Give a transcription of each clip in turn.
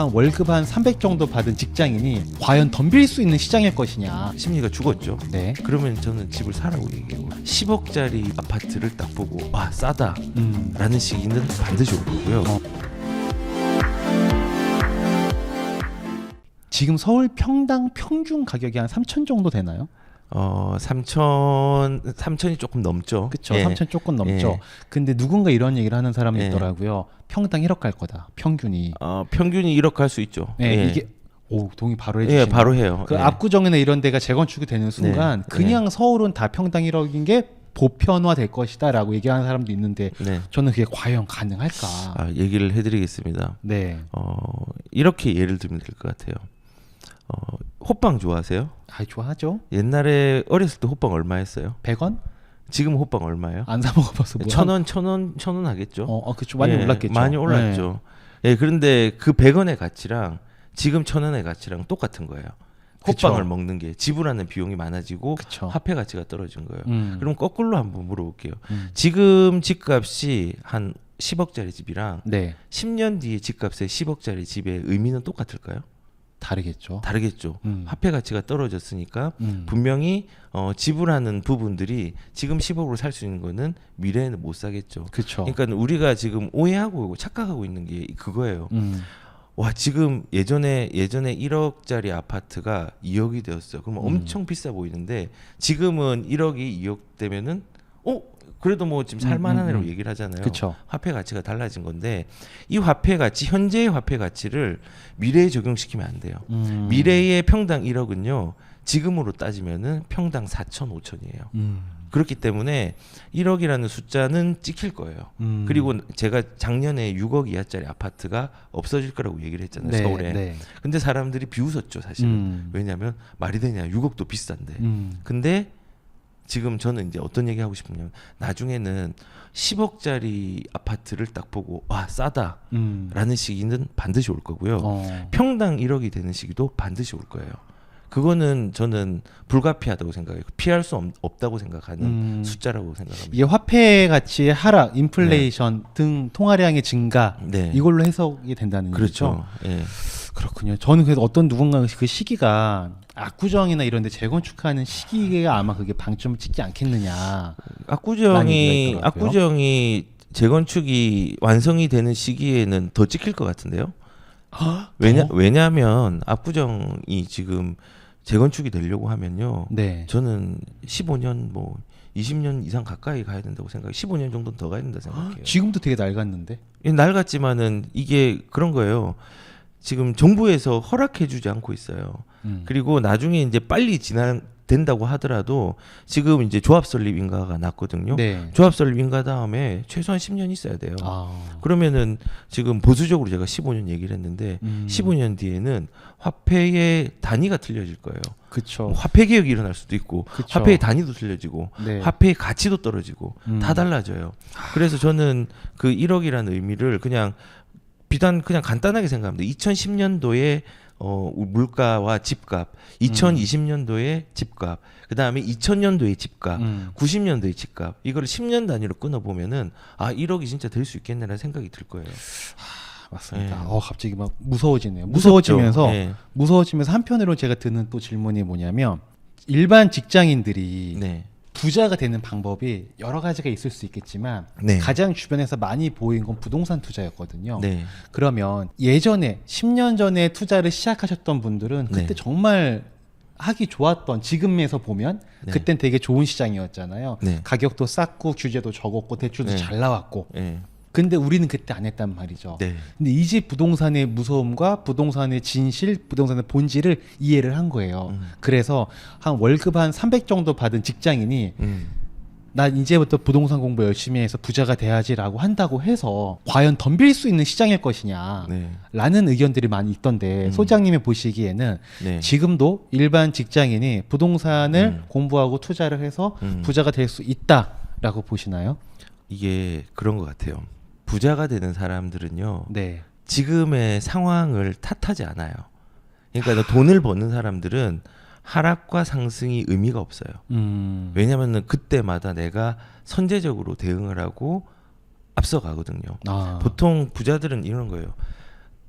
한 월급 한 300 정도 받은 직장인이 과연 덤빌 수 있는 시장일 것이냐. 심리가 죽었죠. 네. 그러면 저는 집을 사라고 얘기해요. 10억짜리 아파트를 딱 보고 와 싸다 음. 라는 시기는 반드시 올 거고요. 어. 지금 서울 평당 평균 가격이 한 3천 정도 되나요? 어, 3천 3천이 조금 넘죠. 그렇죠. 예. 3천 조금 넘죠. 예. 근데 누군가 이런 얘기를 하는 사람이 예. 있더라고요. 평당 1억 갈 거다. 평균이. 어, 평균이 1억 갈 수 있죠. 네, 예. 이게 오 동의 바로 예, 해주시네. 바로 해요. 그 예. 압구정이나 이런 데가 재건축이 되는 순간 네. 그냥 서울은 다 평당 1억인 게 보편화 될 것이다라고 얘기하는 사람도 있는데 네. 저는 그게 과연 가능할까? 아, 얘기를 해드리겠습니다. 네. 어, 이렇게 예를 들면 될 것 같아요. 어, 호빵 좋아하세요? 아 좋아하죠. 옛날에 어렸을 때 호빵 얼마 했어요? 100원? 지금 호빵 얼마예요? 안 사 먹어봐서 뭐 천 원, 천 원, 천 원 하겠죠? 어, 어 그쵸 많이 예, 올랐겠죠. 많이 올랐죠. 예, 그런데 그 100원의 가치랑 지금 천 원의 가치랑 똑같은 거예요. 그쵸. 호빵을 먹는 게 지불하는 비용이 많아지고 그쵸. 화폐 가치가 떨어진 거예요. 음. 그럼 거꾸로 한번 물어볼게요. 음. 지금 집값이 한 10억짜리 집이랑 네 10년 뒤에 집값의 10억짜리 집의 의미는 똑같을까요? 다르겠죠. 다르겠죠. 음. 화폐 가치가 떨어졌으니까 음. 분명히 어, 지불하는 부분들이 지금 10억으로 살 수 있는 거는 미래에는 못 사겠죠. 그쵸. 그러니까 우리가 지금 오해하고 착각하고 있는 게 그거예요. 음. 와 지금 예전에 예전에 1억짜리 아파트가 2억이 되었어요. 그러면 음. 엄청 비싸 보이는데 지금은 1억이 2억 되면은 어 그래도 뭐 지금 살만하네라고 음, 음. 얘기를 하잖아요. 그쵸. 화폐 가치가 달라진 건데 이 화폐 가치 현재의 화폐 가치를 미래에 적용시키면 안 돼요. 음. 미래의 평당 1억은요 지금으로 따지면은 평당 4천 5천이에요. 음. 그렇기 때문에 1억이라는 숫자는 찍힐 거예요. 음. 그리고 제가 작년에 6억 이하짜리 아파트가 없어질 거라고 얘기를 했잖아요 네, 서울에. 네. 근데 사람들이 비웃었죠 사실은. 음. 왜냐하면 말이 되냐 6억도 비싼데. 음. 근데 지금 저는 이제 어떤 얘기 하고 싶냐면 나중에는 10억짜리 아파트를 딱 보고 와 싸다라는 음. 시기는 반드시 올 거고요. 어. 평당 1억이 되는 시기도 반드시 올 거예요. 그거는 저는 불가피하다고 생각해요. 피할 수 없, 없다고 생각하는 음. 숫자라고 생각합니다. 이게 화폐 가치의 하락, 인플레이션 등 통화량의 증가 네. 이걸로 해석이 된다는 얘기죠. 그렇죠. 예. 그렇군요. 저는 그래서 어떤 누군가 그 시기가 압구정이나 이런 데 재건축하는 시기가 아마 그게 방점을 찍지 않겠느냐. 압구정이. 압구정이 재건축이 완성이 되는 시기에는 더 찍힐 것 같은데요. 왜냐 더? 왜냐하면 압구정이 지금 재건축이 되려고 하면요. 네. 저는 15년 뭐 20년 이상 가까이 가야 된다고 생각해요. 15년 정도는 더 가야 된다 생각해요. 지금도 되게 낡았는데. 이 낡았지만은 이게 그런 거예요. 지금 정부에서 허락해주지 않고 있어요. 음. 그리고 나중에 이제 빨리 진행 된다고 하더라도 지금 이제 조합 설립 인가가 났거든요. 네. 조합 설립 인가 다음에 최소한 10년 있어야 돼요. 아. 그러면은 지금 보수적으로 제가 15년 얘기를 했는데 음. 15년 뒤에는 화폐의 단위가 틀려질 거예요. 그쵸. 뭐 화폐 개혁이 일어날 수도 있고 그쵸. 화폐의 단위도 틀려지고 네. 화폐의 가치도 떨어지고 음. 다 달라져요. 그래서 저는 그 1억이라는 의미를 그냥 비단 그냥 간단하게 생각합니다. 2010년도에 어 물가와 집값, 2020년도에 집값, 그 다음에 2000년도에 집값, 음. 90년도에 집값 이거를 10년 단위로 끊어 보면은 아 1억이 진짜 될 수 있겠네라는 생각이 들 거예요. 맞습니다. 예. 어 갑자기 막 무서워지네요. 무서워지면서 예. 무서워지면서 한편으로 제가 드는 또 질문이 뭐냐면 일반 직장인들이 네. 부자가 되는 방법이 여러 가지가 있을 수 있겠지만 네. 가장 주변에서 많이 보인 건 부동산 투자였거든요. 네. 그러면 예전에 10년 전에 투자를 시작하셨던 분들은 그때 네. 정말 하기 좋았던 지금에서 보면 네. 그땐 되게 좋은 시장이었잖아요. 네. 가격도 쌌고 규제도 적었고 대출도 네. 잘 나왔고. 예. 근데 우리는 그때 안 했단 말이죠. 네. 근데 이제 부동산의 무서움과 부동산의 진실, 부동산의 본질을 이해를 한 거예요. 음. 그래서 한 월급 한 300 정도 받은 직장인이 음. 난 이제부터 부동산 공부 열심히 해서 부자가 돼야지라고 한다고 해서 과연 덤빌 수 있는 시장일 것이냐 네. 라는 의견들이 많이 있던데 음. 소장님이 보시기에는 네. 지금도 일반 직장인이 부동산을 음. 공부하고 투자를 해서 음. 부자가 될 수 있다라고 보시나요? 이게 그런 것 같아요. 부자가 되는 사람들은요. 네. 지금의 상황을 탓하지 않아요. 그러니까 돈을 버는 사람들은 하락과 상승이 의미가 없어요. 음. 왜냐하면 그때마다 내가 선제적으로 대응을 하고 앞서가거든요. 아. 보통 부자들은 이런 거예요.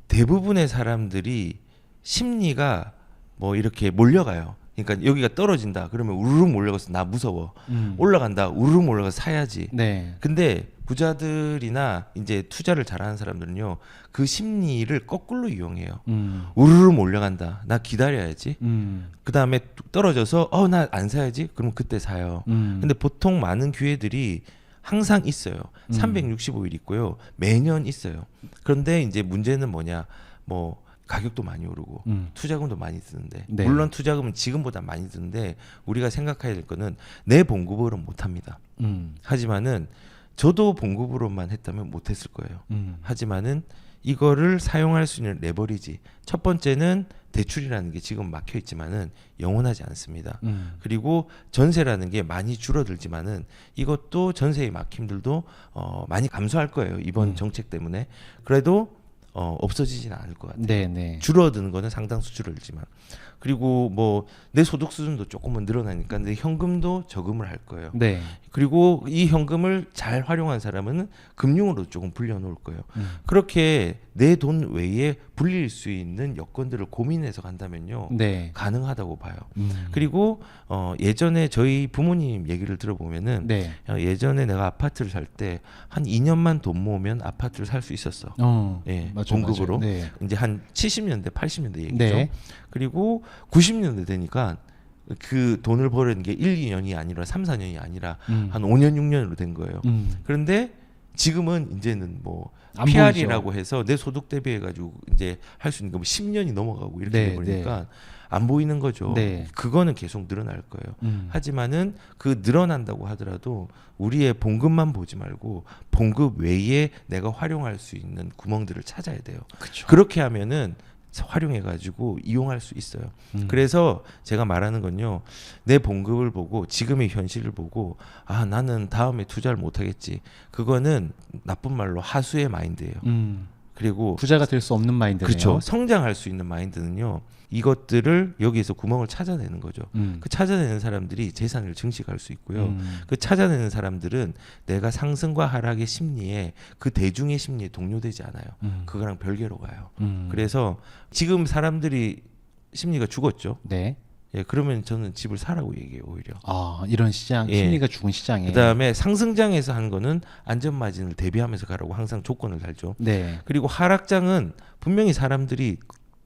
대부분의 사람들이 심리가 뭐 이렇게 몰려가요. 그러니까 여기가 떨어진다. 그러면 우르르 몰려가서 나 무서워. 음. 올라간다. 우르르 몰려가서 사야지. 네. 근데 부자들이나 이제 투자를 잘하는 사람들은요. 그 심리를 거꾸로 이용해요. 음. 우르르 몰려간다. 나 기다려야지. 음. 그 다음에 떨어져서 어 나 안 사야지. 그럼 그때 사요. 음. 근데 보통 많은 기회들이 항상 있어요. 음. 365일 있고요. 매년 있어요. 그런데 이제 문제는 뭐냐? 뭐 가격도 많이 오르고 음. 투자금도 많이 드는데 네. 물론 투자금은 지금보다 많이 드는데 우리가 생각해야 될 거는 내 봉급으로 못 합니다. 음. 하지만은 저도 봉급으로만 했다면 못 했을 거예요. 음. 하지만은 이거를 사용할 수 있는 레버리지 첫 번째는 대출이라는 게 지금 막혀 있지만은 영원하지 않습니다. 음. 그리고 전세라는 게 많이 줄어들지만은 이것도 전세의 막힘들도 어, 많이 감소할 거예요 이번 음. 정책 때문에 그래도 어, 없어지지는 않을 것 같아요. 네, 네. 줄어드는 거는 상당수 줄어들지만 그리고 뭐 내 소득 수준도 조금은 늘어나니까 내 현금도 저금을 할 거예요. 네. 그리고 이 현금을 잘 활용한 사람은 금융으로 조금 불려놓을 거예요. 음. 그렇게 내 돈 외에 불릴 수 있는 여건들을 고민해서 간다면요 네. 가능하다고 봐요. 음. 그리고 어 예전에 저희 부모님 얘기를 들어보면은 네. 어, 예전에 내가 아파트를 살 때 한 2년만 돈 모으면 아파트를 살 수 있었어. 어. 예, 맞아요, 봉급으로. 맞아요. 네. 이제 한 70년대, 80년대 얘기죠. 네. 그리고 90년대 되니까 그 돈을 버는 게 1, 2년이 아니라 3, 4년이 아니라 음. 한 5년, 6년으로 된 거예요. 음. 그런데 지금은 이제는 뭐안 PR이라고 해서 내 소득 대비해 가지고 이제 할 수 있는 거뭐 10년이 넘어가고 이렇게 네, 돼 버리니까 안 보이는 거죠. 네. 그거는 계속 늘어날 거예요. 음. 하지만은 그 늘어난다고 하더라도 우리의 봉급만 보지 말고 봉급 외에 내가 활용할 수 있는 구멍들을 찾아야 돼요. 그쵸. 그렇게 하면은 활용해 가지고 이용할 수 있어요. 음. 그래서 제가 말하는 건요. 내 봉급을 보고 지금의 현실을 보고 아, 나는 다음에 투자를 못 하겠지. 그거는 나쁜 말로 하수의 마인드예요. 음. 그리고 부자가 될 수 없는 마인드네요. 그렇죠. 성장할 수 있는 마인드는요. 이것들을 여기에서 구멍을 찾아내는 거죠. 음. 그 찾아내는 사람들이 재산을 증식할 수 있고요. 음. 그 찾아내는 사람들은 내가 상승과 하락의 심리에 그 대중의 심리에 동요되지 않아요. 음. 그거랑 별개로 가요. 음. 그래서 지금 사람들이 심리가 죽었죠. 네. 예, 그러면 저는 집을 사라고 얘기해요, 오히려. 아, 이런 시장 예. 심리가 죽은 시장에. 그다음에 상승장에서 한 거는 안전 마진을 대비하면서 가라고 항상 조건을 달죠. 네. 그리고 하락장은 분명히 사람들이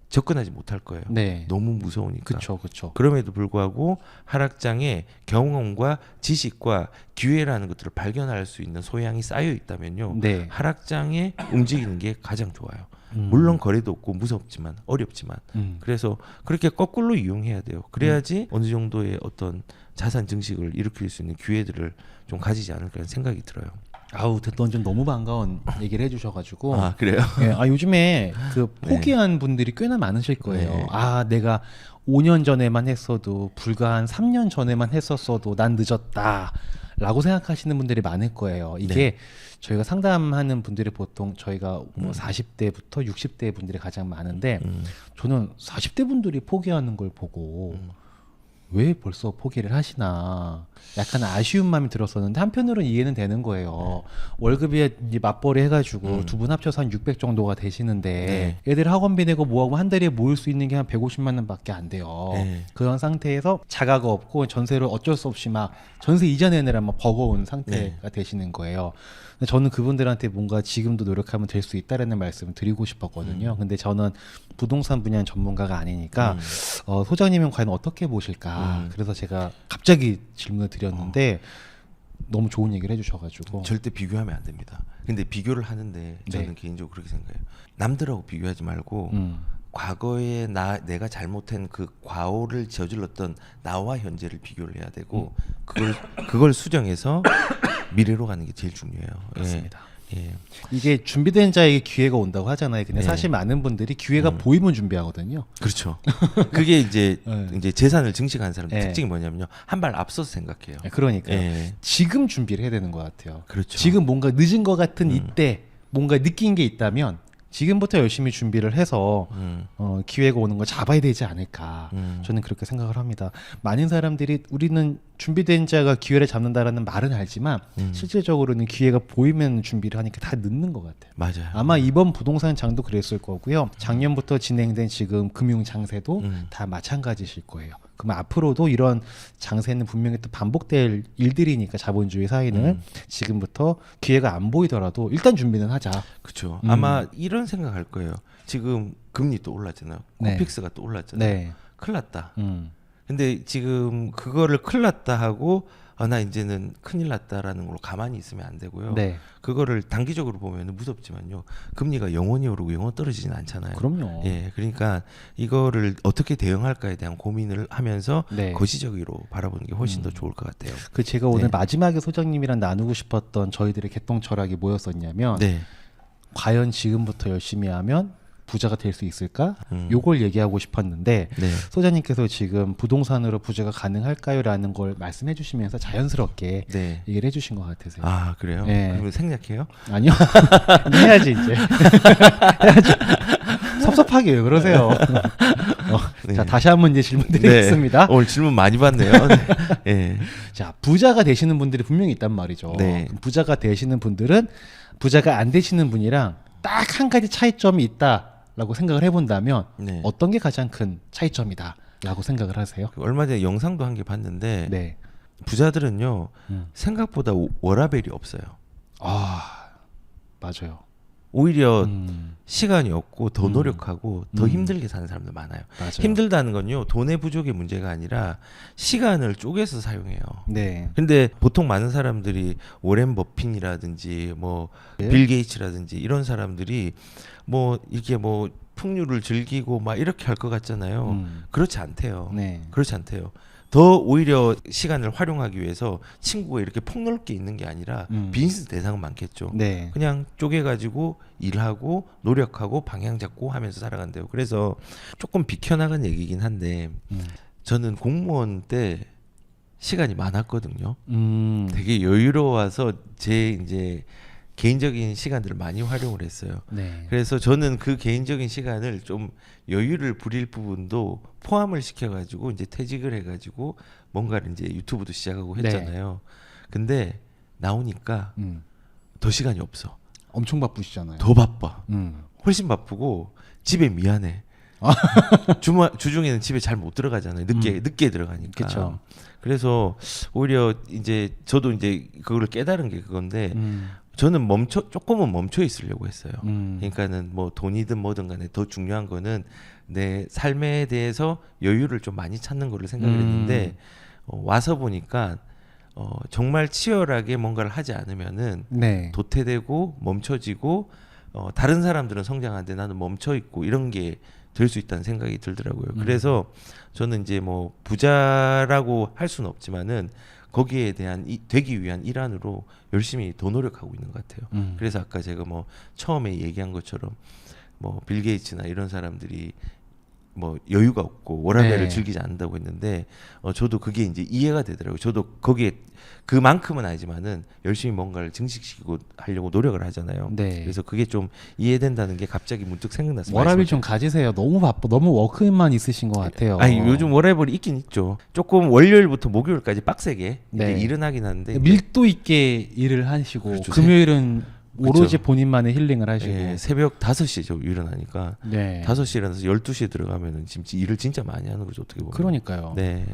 접근하지 못할 거예요. 네. 너무 무서우니까. 그렇죠. 그렇죠. 그럼에도 불구하고 하락장에 경험과 지식과 기회라는 것들을 발견할 수 있는 소양이 쌓여 있다면요. 네. 하락장에 움직이는 게 가장 좋아요. 음. 물론 거래도 없고 무섭지만 어렵지만 음. 그래서 그렇게 거꾸로 이용해야 돼요. 그래야지 어느 정도의 어떤 자산 증식을 일으킬 수 있는 기회들을 좀 가지지 않을까 하는 생각이 들어요. 아우, 듣던 좀 너무 반가운 얘기를 해주셔 가지고 아 그래요? 예, 아 요즘에 그 네. 포기한 분들이 꽤나 많으실 거예요. 네. 아 내가 5년 전에만 했어도 불과 한 3년 전에만 했었어도 난 늦었다라고 생각하시는 분들이 많을 거예요. 이게 네. 저희가 상담하는 분들이 보통 저희가 뭐 40대부터 60대 분들이 가장 많은데 음, 저는 40대 분들이 포기하는 걸 보고 음. 왜 벌써 포기를 하시나 약간 아쉬운 마음이 들었었는데 한편으로는 이해는 되는 거예요. 월급이 이제 맞벌이 해가지고 음. 두분 합쳐서 한 600 정도가 되시는데 애들 학원비 내고 뭐하고 한 달에 모을 수 있는 게 한 150만 원밖에 안 돼요. 네. 그런 상태에서 자가가 없고 전세를 어쩔 수 없이 막 전세 이전에느라 막 버거운 상태가 네. 되시는 거예요. 저는 그분들한테 뭔가 지금도 노력하면 될 수 있다라는 말씀을 드리고 싶었거든요. 근데 저는 부동산 분야 전문가가 아니니까 음. 어, 소장님은 과연 어떻게 보실까? 음. 그래서 제가 갑자기 질문을 드렸는데 너무 좋은 얘기를 해주셔가지고 절대 비교하면 안 됩니다. 근데 비교를 하는데 저는 네. 개인적으로 그렇게 생각해요. 남들하고 비교하지 말고 음, 과거에 나 내가 잘못한 그 과오를 저질렀던 나와 현재를 비교를 해야 되고 음. 그걸 그걸 수정해서 미래로 가는 게 제일 중요해요. 그렇습니다. 예. 예. 이게 준비된 자에게 기회가 온다고 하잖아요. 근데 네. 사실 많은 분들이 기회가 음. 보이면 준비하거든요. 그렇죠. 그게 이제 네. 이제 재산을 증식하는 사람들 네. 특징이 뭐냐면요. 한 발 앞서서 생각해요. 그러니까 예. 지금 준비를 해야 되는 것 같아요. 그렇죠. 지금 뭔가 늦은 것 같은 음. 이때 뭔가 느낀 게 있다면 지금부터 열심히 준비를 해서 음. 어, 기회가 오는 걸 잡아야 되지 않을까. 음. 저는 그렇게 생각을 합니다. 많은 사람들이 우리는 준비된 자가 기회를 잡는다라는 말은 알지만 음. 실질적으로는 기회가 보이면 준비를 하니까 다 늦는 것 같아요. 맞아요. 아마 이번 부동산 장도 그랬을 거고요. 작년부터 진행된 지금 금융 장세도 음. 다 마찬가지실 거예요. 그러면 앞으로도 이런 장세는 분명히 또 반복될 일들이니까 자본주의 사회는 음. 지금부터 기회가 안 보이더라도 일단 준비는 하자. 그렇죠. 음. 아마 이런 생각할 거예요. 지금 금리 또 올랐잖아요. 네. 코픽스가 또 올랐잖아요. 네. 큰일 났다. 음. 근데 지금 그거를 큰일 났다 하고 아 나 이제는 큰일 났다라는 걸로 가만히 있으면 안 되고요. 네. 그거를 단기적으로 보면 무섭지만요. 금리가 영원히 오르고 영원 떨어지진 않잖아요. 그럼요. 예, 그러니까 이거를 어떻게 대응할까에 대한 고민을 하면서 네. 거시적으로 바라보는 게 훨씬 더 음. 좋을 것 같아요. 그 제가 오늘 네. 마지막에 소장님이랑 나누고 싶었던 저희들의 개똥 철학이 뭐였었냐면 네. 과연 지금부터 열심히 하면 부자가 될 수 있을까? 음. 요걸 얘기하고 싶었는데 네. 소장님께서 지금 부동산으로 부자가 가능할까요라는 걸 말씀해 주시면서 자연스럽게 네. 얘기를 해주신 것 같으세요. 아 그래요? 네. 그러면 생략해요? 아니요. 해야지 이제. 해야지. 섭섭하게 왜 그러세요? 어, 네. 자 다시 한번 이제 질문 드리겠습니다. 네. 오늘 질문 많이 받네요. 네. 예. 자 부자가 되시는 분들이 분명히 있단 말이죠. 네. 그럼 부자가 되시는 분들은 부자가 안 되시는 분이랑 딱 한 가지 차이점이 있다 라고 생각을 해본다면 네. 어떤 게 가장 큰 차이점이다 라고 생각을 하세요? 그 얼마 전에 영상도 한 개 봤는데 네. 부자들은요 음. 생각보다 오- 워라벨이 없어요. 아 맞아요. 오히려 음, 시간이 없고 더 음. 노력하고 더 음. 힘들게 사는 사람들 많아요. 맞아요. 힘들다는 건요 돈의 부족의 문제가 아니라 시간을 쪼개서 사용해요. 네. 근데 보통 많은 사람들이 오렌 버핀이라든지 뭐 예. 빌 게이츠라든지 이런 사람들이 뭐 이렇게 뭐 풍류를 즐기고 막 이렇게 할 것 같잖아요. 음, 그렇지 않대요. 네. 그렇지 않대요. 더 오히려 시간을 활용하기 위해서 친구가 이렇게 폭넓게 있는 게 아니라 음. 비즈니스 대상은 많겠죠. 네. 그냥 쪼개가지고 일하고 노력하고 방향 잡고 하면서 살아간대요. 그래서 조금 비켜나간 얘기긴 한데 음. 저는 공무원 때 시간이 많았거든요. 음. 되게 여유로워서 제 이제 개인적인 시간들을 많이 활용을 했어요. 네. 그래서 저는 그 개인적인 시간을 좀 여유를 부릴 부분도 포함을 시켜가지고 이제 퇴직을 해가지고 뭔가를 이제 유튜브도 시작하고 네. 했잖아요. 근데 나오니까 음. 더 시간이 없어. 엄청 바쁘시잖아요. 더 바빠. 음. 훨씬 바쁘고 집에 미안해. 주말 주중에는 집에 잘 못 들어가잖아요. 늦게 음. 늦게 들어가니까. 그쵸. 그래서 오히려 이제 저도 이제 그거를 깨달은 게 그건데 음. 저는 멈춰 조금은 멈춰 있으려고 했어요. 음. 그러니까는 뭐 돈이든 뭐든 간에 더 중요한 거는 내 삶에 대해서 여유를 좀 많이 찾는 거를 생각을 음. 했는데 어, 와서 보니까 어, 정말 치열하게 뭔가를 하지 않으면은 네. 도태되고 멈춰지고 어, 다른 사람들은 성장하는데 나는 멈춰 있고 이런 게 될 수 있다는 생각이 들더라고요. 음. 그래서 저는 이제 뭐 부자라고 할 수는 없지만은 거기에 대한 이, 되기 위한 일환으로 열심히 더 노력하고 있는 것 같아요. 음. 그래서 아까 제가 뭐 처음에 얘기한 것처럼 뭐 빌 게이츠나 이런 사람들이 뭐 여유가 없고 워라벨을 네. 즐기지 않는다고 했는데 어 저도 그게 이제 이해가 되더라고요. 저도 거기에 그만큼은 아니지만은 열심히 뭔가를 증식시키고 하려고 노력을 하잖아요. 네. 그래서 그게 좀 이해된다는 게 갑자기 문득 생각났어요. 워라벨 좀 가지세요. 너무 바빠. 너무 워크인만 있으신 것 같아요. 아니 요즘 워라벨이 있긴 있죠. 조금 월요일부터 목요일까지 빡세게 네. 일은 하긴 하는데 밀도 있게 일을 하시고 그렇죠. 금요일은 오로지. 본인만의 힐링을 하시고. 예, 새벽 5시에 저 일어나니까 네. 다섯 시에 일어나서 12시에 들어가면은 지금 일을 진짜 많이 하는 거죠, 어떻게 보면. 그러니까요. 네.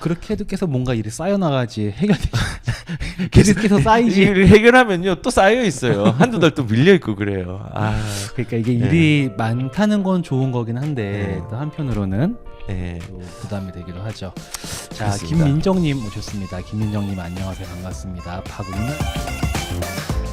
그렇게 해도 계속 뭔가 일이 쌓여나가지 해결되지. 계속해서 쌓이지. 일을 해결하면요 또 쌓여 있어요. 한두 달 또 밀려 있고 그래요. 아, 그러니까 이게 네. 일이 많다는 건 좋은 거긴 한데 네. 또 한편으로는 네. 또 부담이 되기도 하죠. 자, 그렇습니다. 김민정님 오셨습니다. 김민정님 안녕하세요. 반갑습니다. 박은희.